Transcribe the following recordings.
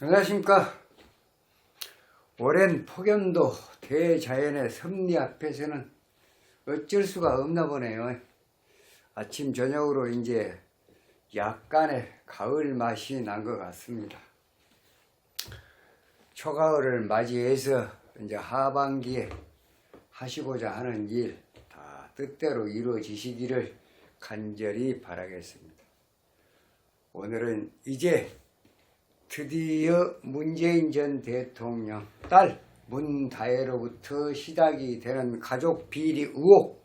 안녕하십니까. 오랜 폭염도 대자연의 섭리 앞에서는 어쩔 수가 없나 보네요. 아침, 저녁으로 이제 약간의 가을 맛이 난 것 같습니다. 초가을을 맞이해서 이제 하반기에 하시고자 하는 일 다 뜻대로 이루어지시기를 간절히 바라겠습니다. 오늘은 이제 드디어 문재인 전 대통령 딸 문다혜로부터 시작이 되는 가족 비리 의혹,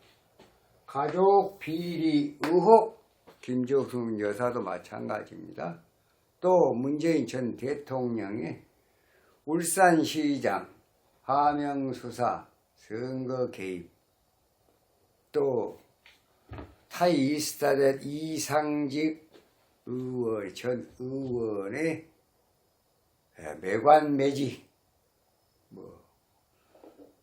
가족 비리 의혹, 김정숙 여사도 마찬가지입니다. 또 문재인 전 대통령의 울산시장 하명수사 선거 개입, 또 타이스타된 이상직 의원, 전 의원의 매관 매지, 뭐,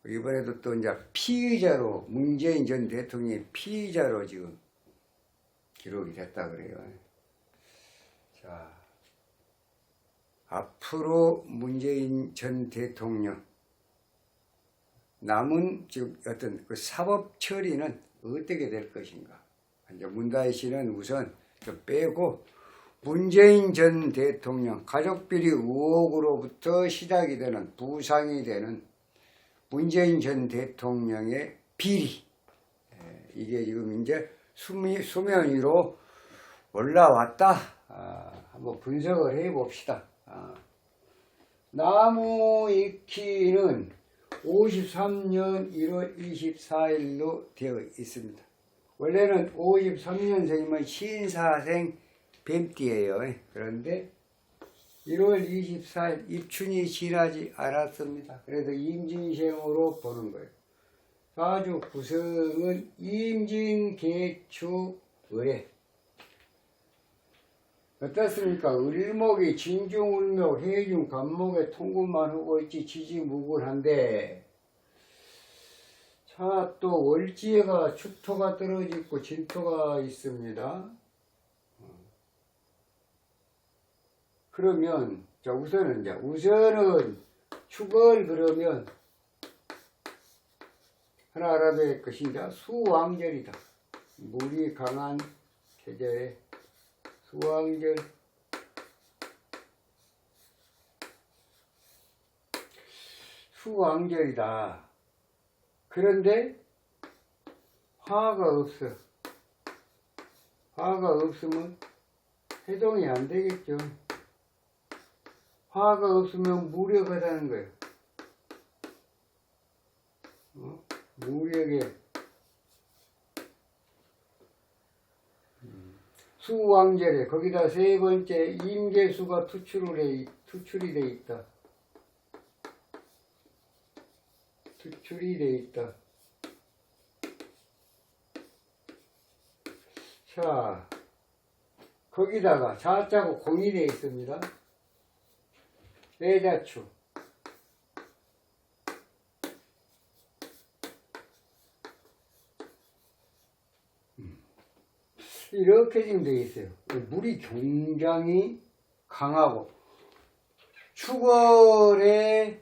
이번에도 또 이제 피의자로, 문재인 전 대통령이 피의자로 지금 기록이 됐다 그래요. 자, 앞으로 문재인 전 대통령, 남은 지금 어떤 그 사법 처리는 어떻게 될 것인가. 이제 문다희 씨는 우선 좀 빼고 문재인 전 대통령 가족비리 의혹으로부터 시작이 되는 부상이 되는 문재인 전 대통령의 비리 에, 이게 지금 이제 수미, 수면 위로 올라왔다. 아, 한번 분석을 해 봅시다. 아, 나무 익히는 53년 1월 24일로 되어 있습니다. 원래는 53년생이면 신사생 뱀띠예요. 그런데 1월 24일 입춘이 지나지 않았습니다. 그래서 임진생으로 보는 거예요. 사주 구성은 임진개축을해 어떻습니까? 을목이 진중울목 해중 간목에 통군만 하고 있지 지지무굴한데 자 또 월지에가 축토가 떨어지고 진토가 있습니다. 그러면 자 우선은 이제 우선은 축을 그러면 하나 알아둬야 할 것이 이제 수왕절이다. 물이 강한 계절에 수왕절 수왕절이다. 그런데 화가 없어. 화가 없으면 해동이 안 되겠죠. 화가 없으면 무력하다는 거예요. 어? 무력에 수왕절에 거기다 세 번째 임계수가 투출을 해, 투출이 돼 있다. 투출이 돼 있다. 자, 거기다가 자자고 공이 돼 있습니다. 내자추. 이렇게 지금 되어 있어요. 물이 굉장히 강하고 추월에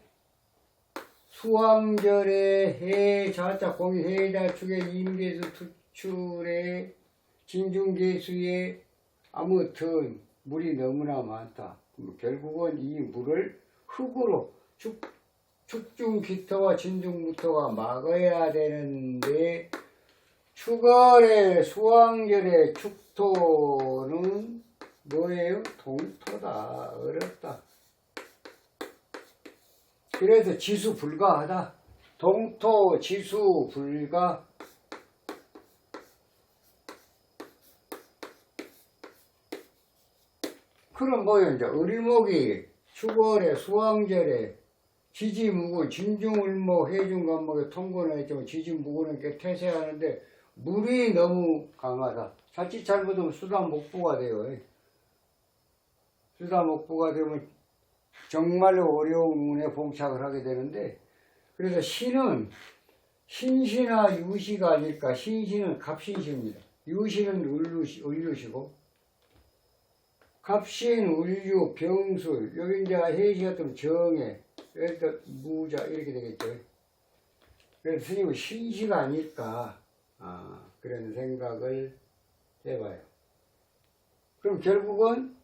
수왕절에 해 자자 공이 해자축에 임계수 투출에 진중계수에 아무튼 물이 너무나 많다. 그럼 결국은 이 물을 흙으로 축, 축중기토와 진중무토가 막아야 되는데 추월의 수왕절의 축토는 뭐예요? 동토다. 어렵다. 그래서 지수 불가하다. 동토 지수 불가. 그럼 뭐예요? 이제 을목이 추월에 수왕절에 지지무군 진중을목 해중간목에 통근을 했지만 지지무군은 게 태세하는데 물이 너무 강하다. 자칫 잘못하면 수다목부가 돼요. 수다목부가 되면 정말로 어려운 운에 봉착을 하게 되는데 그래서 신은 신시나 유시가 아닐까. 신시는 갑신시입니다. 유시는 을루시, 을루시고 갑신, 울유, 병술, 여기 이제 해시 같은 정해, 일단 무자 이렇게 되겠죠. 그래서 스님은 신시가 아닐까 아, 그런 생각을 해봐요. 그럼 결국은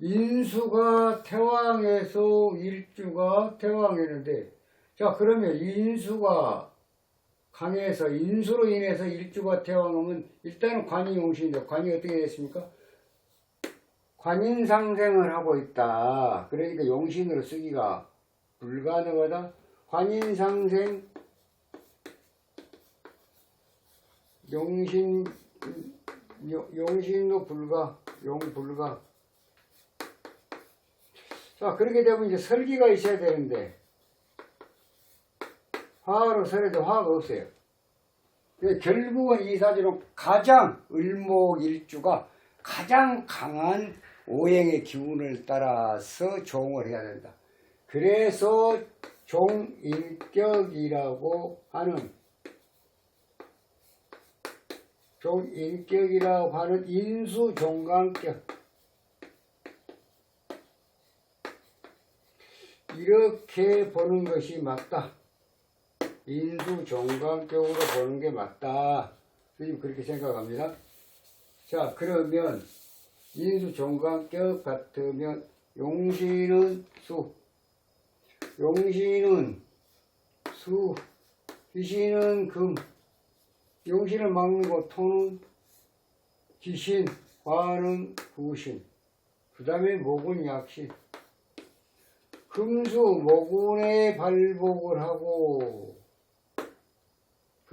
인수가 태왕에서 일주가 태왕이는데 자 그러면 인수가 강해서 인수로 인해서 일주가 태왕하면 일단은 관이 용신인데 관이 어떻게 됐습니까? 관인상생을 하고 있다. 그러니까 용신으로 쓰기가 불가능하다. 관인상생 용신 용- 용신도 불가 용불가 자 그렇게 되면 이제 설기가 있어야 되는데 화로 설에도 화가 없어요. 결국은 이 사주는 가장 을목일주가 가장 강한 오행의 기운을 따라서 종을 해야 된다. 그래서 종인격이라고 하는 종인격이라고 하는 인수종강격 이렇게 보는 것이 맞다. 인수종강격으로 보는 게 맞다. 선생님 그렇게 생각합니다. 자 그러면 인수종강격 같으면 용신은 수, 용신은 수, 귀신은 금, 용신을 막는 거 토는 귀신, 화는 구신, 그 다음에 목은 약신. 금수 목운에 발복을 하고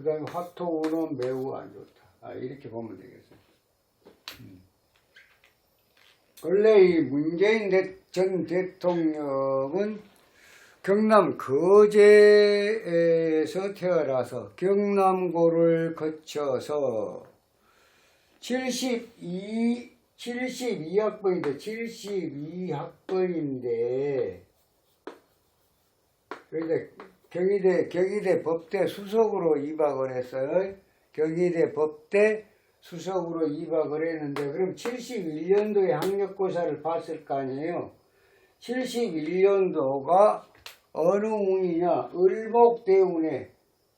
그 다음에 화토운은 매우 안 좋다. 아, 이렇게 보면 되겠어요. 음. 원래 이 문재인 대- 전 대통령은 경남 거제에서 태어나서 경남고를 거쳐서 72, 72학번인데 72학번인데 그러니까 경희대 경희대 법대 수석으로 입학을 했어요. 경희대 법대 수석으로 입학을 했는데 그럼 71년도에 학력고사를 봤을 거 아니에요. 71년도가 어느 운이냐? 을목대운에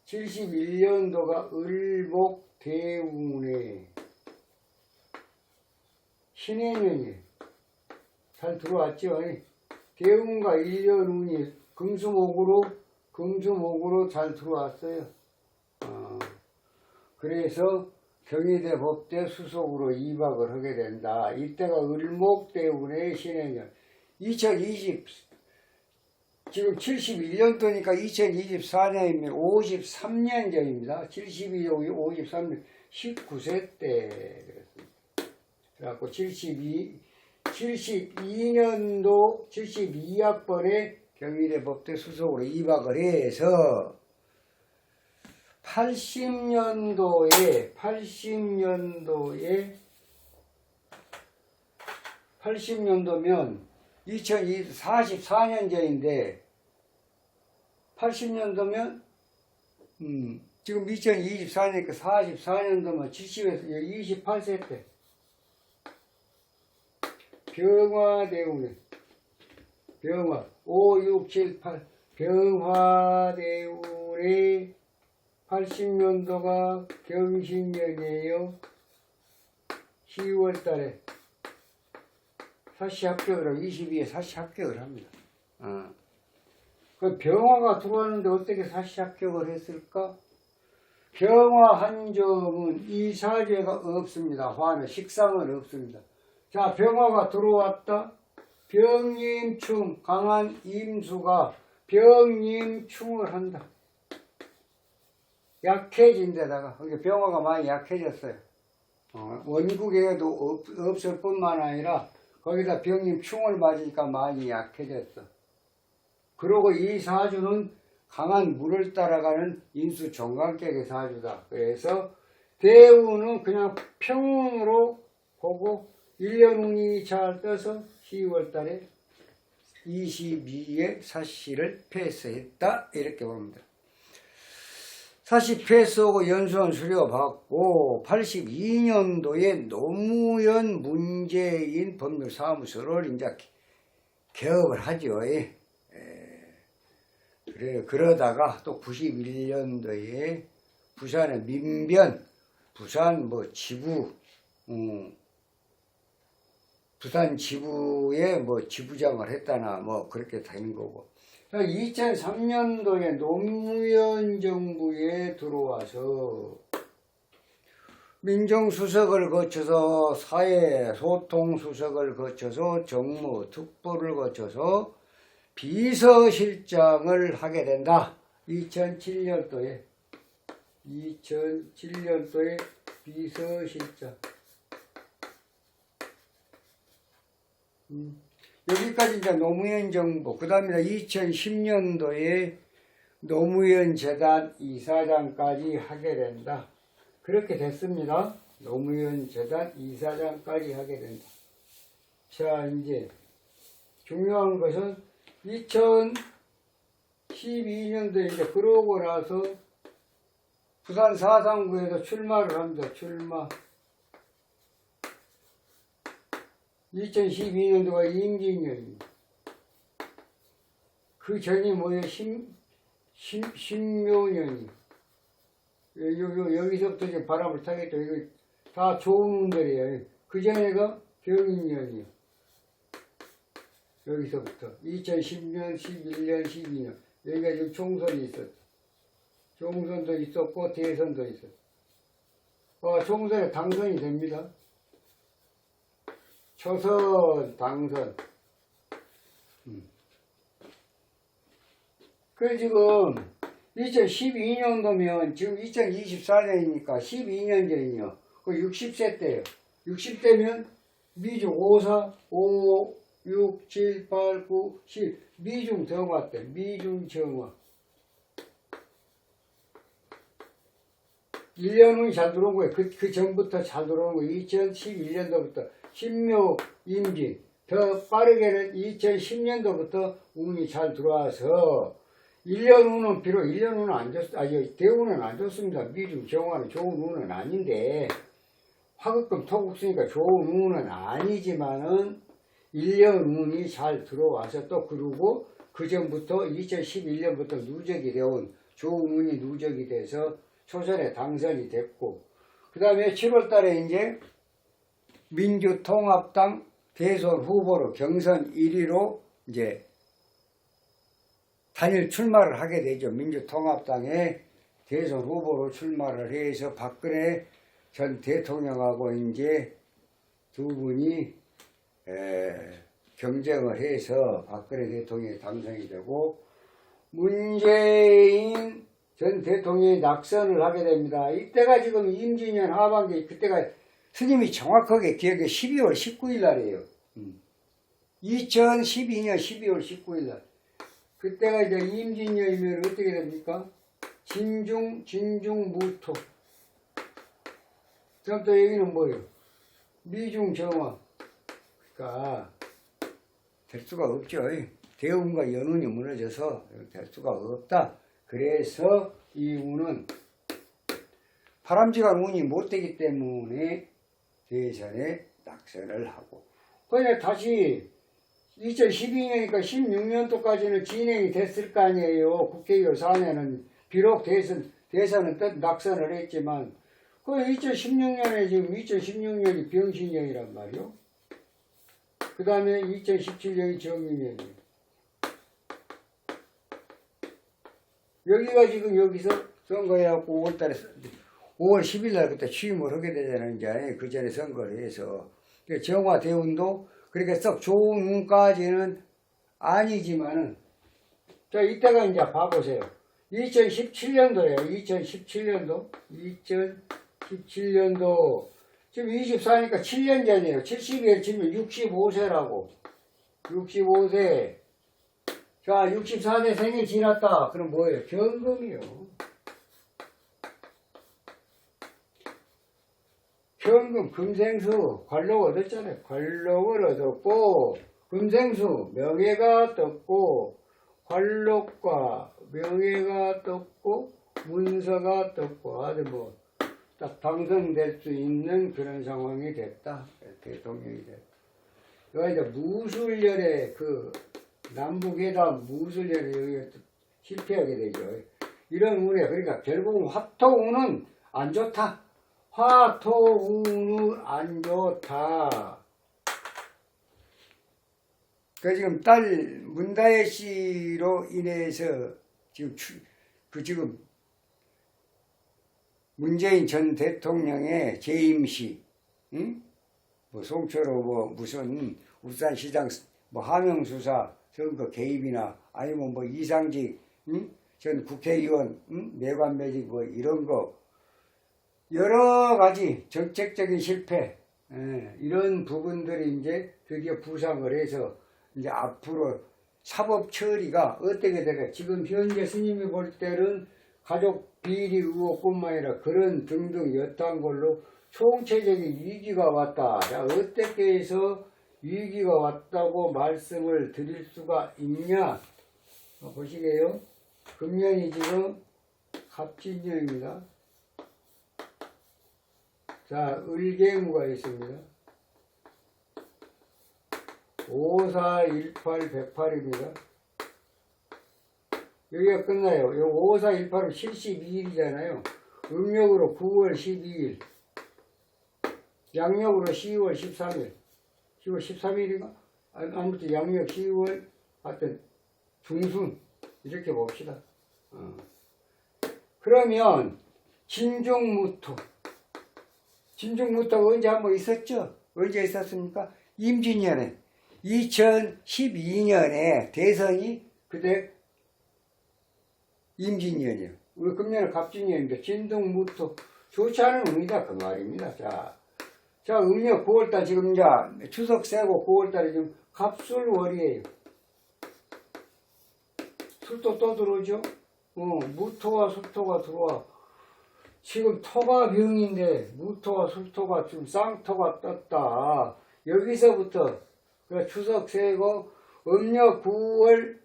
71년도가 을목대운에 신해년이 잘 들어왔죠? 대운과 1년 운이 금수목으로 금수목으로 잘 들어왔어요. 어, 그래서 경희대 법대 수석으로 입학을 하게 된다. 이때가 을목대운의 신해년. 2020 지금 71년도니까 2024년이면 53년 전입니다. 72, 53년 19세 때 그랬습니다. 그래갖고 72, 72년도 72학번에 경희대 법대 수석으로 입학을 해서 80년도에 80년도에 80년도면 2044년 전인데 80년도면 음, 지금 2024년이니까 44년도면 70에서 28세 때 병화대운에 병화 5, 6, 7, 8 병화대운에 80년도가 경신년이에요. 10월 달에 사시 합격을 하고 22에 사시 합격을 합니다. 어. 그 병화가 들어왔는데 어떻게 사시 합격을 했을까? 병화 한 점은 이 사제가 없습니다. 화는 식상은 없습니다. 자, 병화가 들어왔다. 병임충 강한 임수가 병임충을 한다. 약해진 데다가 그게 병화가 많이 약해졌어요. 어, 원국에도 없, 없을 뿐만 아니라 거기다 병임 충을 맞으니까 많이 약해졌어. 그리고 이 사주는 강한 물을 따라가는 인수 정관격의 사주다. 그래서 대우는 그냥 평운으로 보고 1년 운이 잘 떠서 10월 달에 22의 사시를 패스했다. 이렇게 봅니다. 40회 쏘고 연수원 수료 받고 82년도에 노무현 문재인 법률사무소를 이제 개업을 하죠. 예. 그래 그러다가 또 91년도에 부산의 민변 부산 뭐 지부 음, 부산 지부에 뭐 지부장을 했다나 뭐 그렇게 되는 거고. 2003년도에 노무현 정부에 들어와서 민정수석을 거쳐서 사회소통수석을 거쳐서 정무특보를 거쳐서 비서실장을 하게 된다. 2007년도에. 2007년도에 비서실장 음, 여기까지 이제 노무현 정부 그 다음에 2010년도에 노무현 재단 이사장까지 하게 된다. 그렇게 됐습니다. 노무현 재단 이사장까지 하게 된다. 자 이제 중요한 것은 2012년도에 이제 그러고 나서 부산 사상구에서 출마를 합니다. 출마. 2012년도가 임진년입니다. 그 전이 뭐예요? 신, 신, 신묘년이. 요, 요, 여기서부터 이제 바람을 타겠죠. 이거 다 좋은 운들이에요. 그 전에가 병인년이요. 여기서부터 2010년, 11년, 12년 여기가 지금 총선이 있었죠. 총선도 있었고 대선도 있었죠. 어, 총선에 당선이 됩니다. 초선 당선. 음. 그 지금 2012년도면 지금 2024년이니까 12년 전이요. 그 60세 때요. 60대면 미중 5, 4, 5, 6, 7, 8, 9, 10 미중 정화 때 미중 정화 1년 후에 잘 들어온 거예요. 그, 그 전부터 잘 들어온 거예요. 2011년도부터 신묘 임진 더 빠르게는 2010년도부터 운이 잘 들어와서 1년 후는 비록 1년 후는 안 좋, 아니 대운은 안 좋습니다. 미중 정화는 좋은 운은 아닌데 화급금 토국 쓰니까 좋은 운은 아니지만은 1년 운이 잘 들어와서 또 그러고 그 전부터 2011년부터 누적이 되온 좋은 운이 누적이 돼서 초선에 당선이 됐고 그 다음에 7월 달에 이제 민주통합당 대선 후보로 경선 1위로 이제 단일 출마를 하게 되죠. 민주통합당의 대선 후보로 출마를 해서 박근혜 전 대통령하고 이제 두 분이 에, 경쟁을 해서 박근혜 대통령이 당선이 되고 문재인 전 대통령이 낙선을 하게 됩니다. 이때가 지금 임진년 하반기 그때가 스님이 정확하게 기억에 12월 19일 날이에요. 2012년 12월 19일 날. 그때가 이제 임진년이면 어떻게 됩니까? 진중, 진중무토. 그럼 또 여기는 뭐예요? 미중정화. 그러니까 될 수가 없죠. 대운과 연운이 무너져서 될 수가 없다. 그래서 이 운은 바람직한 운이 못 되기 때문에 대선에 낙선을 하고 그냥 다시 2012년이니까 16년도까지는 진행이 됐을 거 아니에요. 국회의원 사내는 비록 대선 대선은 뜻 낙선을 했지만 그 2016년에 지금 2016년이 병신년이란 말이요. 그 다음에 2017년이 정유년이에요. 여기가 지금 여기서 선거해갖고 5월달에 5월 10일날 그때 취임을 하게 되잖아요. 이제 그 전에 선거를 해서 정화 대운도 그렇게 썩 좋은 운까지는 아니지만은 자 이때가 이제 봐보세요. 2017년도에요. 2017년도 2017년도 지금 24니까 7년 전이에요. 70일 치면 65세라고 65세 자 64세 생일 지났다. 그럼 뭐예요? 경금이요. 현금 금생수 관록 얻었잖아요. 관록을 얻었고 금생수 명예가 떴고 관록과 명예가 떴고 문서가 떴고 아주 뭐딱 당선될 수 있는 그런 상황이 됐다. 대통령이 됐다. 그가 이제 무술열의 그 남북회담 무술열에 여기 실패하게 되죠. 이런 운에 그러니까 결국은 화토운은 안 좋다. 화토운은 안 좋다. 그 지금 딸 문다혜 씨로 인해서 지금 추, 그 지금 문재인 전 대통령의 재임시, 응? 뭐 송철호 뭐 무슨 울산시장 뭐 하명수사 선거 개입이나 아니면 뭐 이상직 응? 전 국회의원 응? 내관매직 뭐 이런 거 여러 가지 정책적인 실패 예, 이런 부분들이 이제 드디어 부상을 해서 이제 앞으로 사법 처리가 어떻게 될까 지금 현재 스님이 볼 때는 가족 비리 의혹뿐만 아니라 그런 등등 여타한 걸로 총체적인 위기가 왔다. 자, 어떻게 해서 위기가 왔다고 말씀을 드릴 수가 있냐? 어, 보시게요. 금년이 지금 갑진년입니다. 자, 을개무가 있습니다. 5418 108입니다. 여기가 끝나요. 요 5418은 72일이잖아요. 음력으로 9월 12일. 양력으로 10월 13일. 10월 13일인가? 아무튼 양력 10월 하여튼 중순 이렇게 봅시다. 어. 그러면 진중무토 진중무토가 언제 한 번 있었죠? 언제 있었습니까? 임진년에 2012년에 대선이 그때 임진년이에요. 우리 금년은 갑진년인데 진동무토 좋지 않은 의미다 그 말입니다. 자, 자 음력 9월달 지금 이제 추석 세고 9월달에 지금 갑술월이에요. 술도 또 들어오죠? 어, 무토와 술토가 들어와. 지금 토가 병인데 무토와 술토가 지금 쌍토가 떴다. 여기서부터 그 추석 세고 음력 9월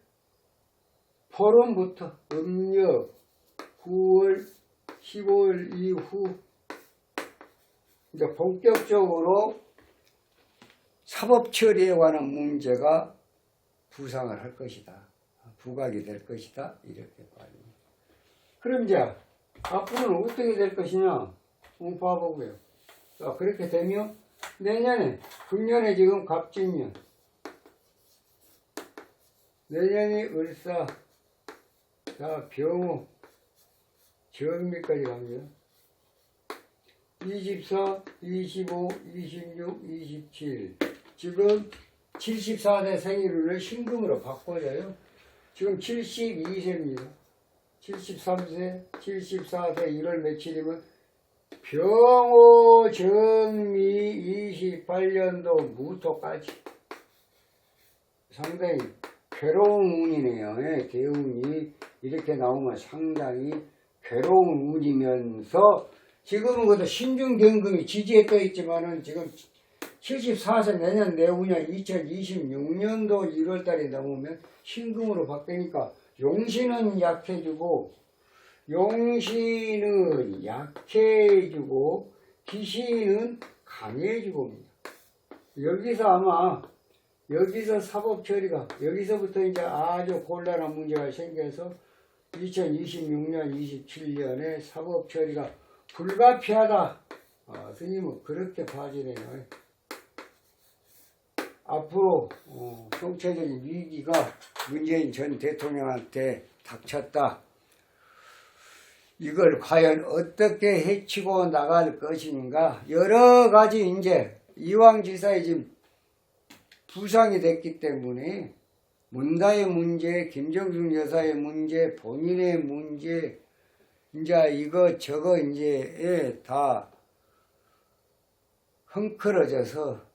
보름부터 음력 9월 15일 이후 이제 본격적으로 사법 처리에 관한 문제가 부상을 할 것이다. 부각이 될 것이다. 이렇게 말입니다. 그럼 이제 앞으로는 어떻게 될 것이냐? 한번 봐보고요. 자, 그렇게 되면 내년에 금년에 지금 갑진년 내년이 을사 자 병호 정미까지 갑니다. 24, 25, 26, 27 지금 74세 생일을 신금으로 바꿔줘요. 지금 72세입니다. 73세, 74세 1월 며칠이면 병호 정미 28년도 무토까지 상당히 괴로운 운이네요. 예, 대운이 이렇게 나오면 상당히 괴로운 운이면서 지금은 그래도 신중경금이 지지에 떠 있지만은 지금 74세 내년 내후년 2026년도 1월달에 넘으면 신금으로 바뀌니까 용신은 약해지고 용신은 약해지고 기신은 강해지고. 여기서 아마 여기서 사법 처리가 여기서부터 이제 아주 곤란한 문제가 생겨서 2026년, 27년에 사법 처리가 불가피하다. 아, 스님은 그렇게 봐지네요. 앞으로 어, 총체적인 위기가 문재인 전 대통령한테 닥쳤다. 이걸 과연 어떻게 해치고 나갈 것인가 여러 가지 이제 이왕 지사의 지금 부상이 됐기 때문에 문다의 문제, 김정숙 여사의 문제, 본인의 문제, 이제 이거 저거 이제 다 헝클어져서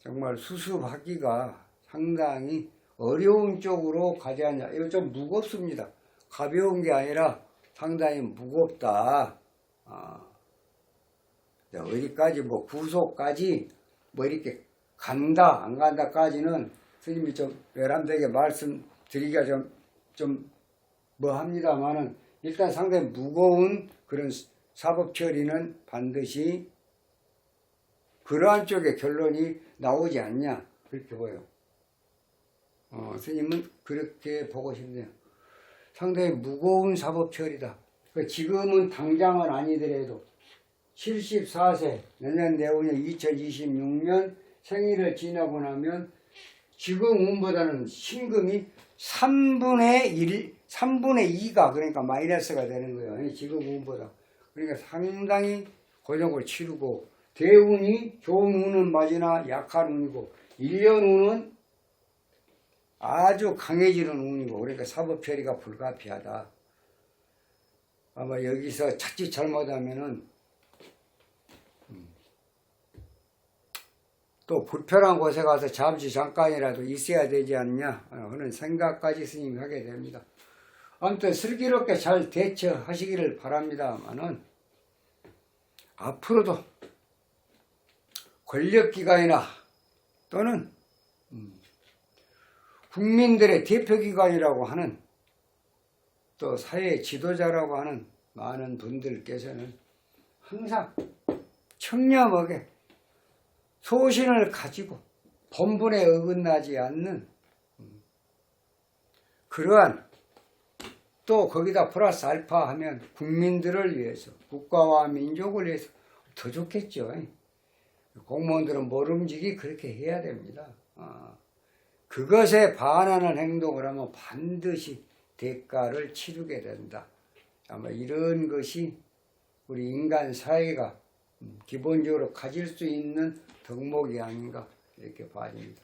정말 수습하기가 상당히 어려운 쪽으로 가지 않냐. 이거 좀 무겁습니다. 가벼운 게 아니라 상당히 무겁다. 아, 어디까지 뭐 구속까지 뭐 이렇게 간다 안 간다까지는 스님이 좀 외람되게 말씀드리기가 좀 좀 뭐 합니다만은 일단 상당히 무거운 그런 사법 처리는 반드시 그러한 쪽에 결론이 나오지 않냐 그렇게 보여. 어, 스님은 그렇게 보고 싶네요. 상당히 무거운 사법 처리다. 그 지금은 당장은 아니더라도 74세 내년 내후년 2026년 생일을 지나고 나면 지금 운보다는 신금이 3분의 1, 3분의 2가 그러니까 마이너스가 되는 거예요. 지금 운보다. 그러니까 상당히 고정을 치르고 대운이 좋은 운은 맞으나 약한 운이고 1년 운은 아주 강해지는 운이고 그러니까 사법 처리가 불가피하다. 아마 여기서 자칫 잘못하면은 음, 또 불편한 곳에 가서 잠시 잠깐이라도 있어야 되지 않냐 하는 생각까지 스님이 하게 됩니다. 아무튼 슬기롭게 잘 대처하시기를 바랍니다만은 앞으로도 권력기관이나 또는 음, 국민들의 대표기관이라고 하는 또 사회 지도자라고 하는 많은 분들께서는 항상 청렴하게 소신을 가지고 본분에 어긋나지 않는 음, 그러한 또 거기다 플러스 알파 하면 국민들을 위해서 국가와 민족을 위해서 더 좋겠죠. 공무원들은 모름지기 그렇게 해야 됩니다. 아, 그것에 반하는 행동을 하면 반드시 대가를 치르게 된다. 아마 이런 것이 우리 인간 사회가 음, 기본적으로 가질 수 있는 덕목이 아닌가 이렇게 봐집니다.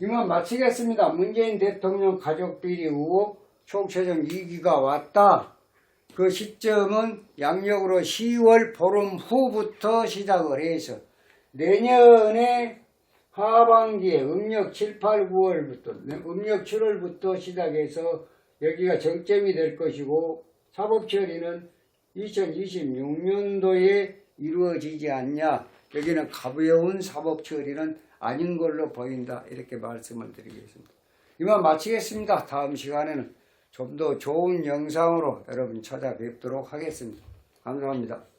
이만 마치겠습니다. 문재인 대통령 가족비리 의혹 총체적 2기가 왔다. 그 시점은 양력으로 10월 보름 후부터 시작을 해서 내년에 하반기에 음력 7, 8, 9월부터 음력 7월부터 시작해서 여기가 정점이 될 것이고 사법 처리는 2026년도에 이루어지지 않냐. 여기는 가벼운 사법 처리는 아닌 걸로 보인다. 이렇게 말씀을 드리겠습니다. 이만 마치겠습니다. 다음 시간에는 좀 더 좋은 영상으로 여러분 찾아뵙도록 하겠습니다. 감사합니다.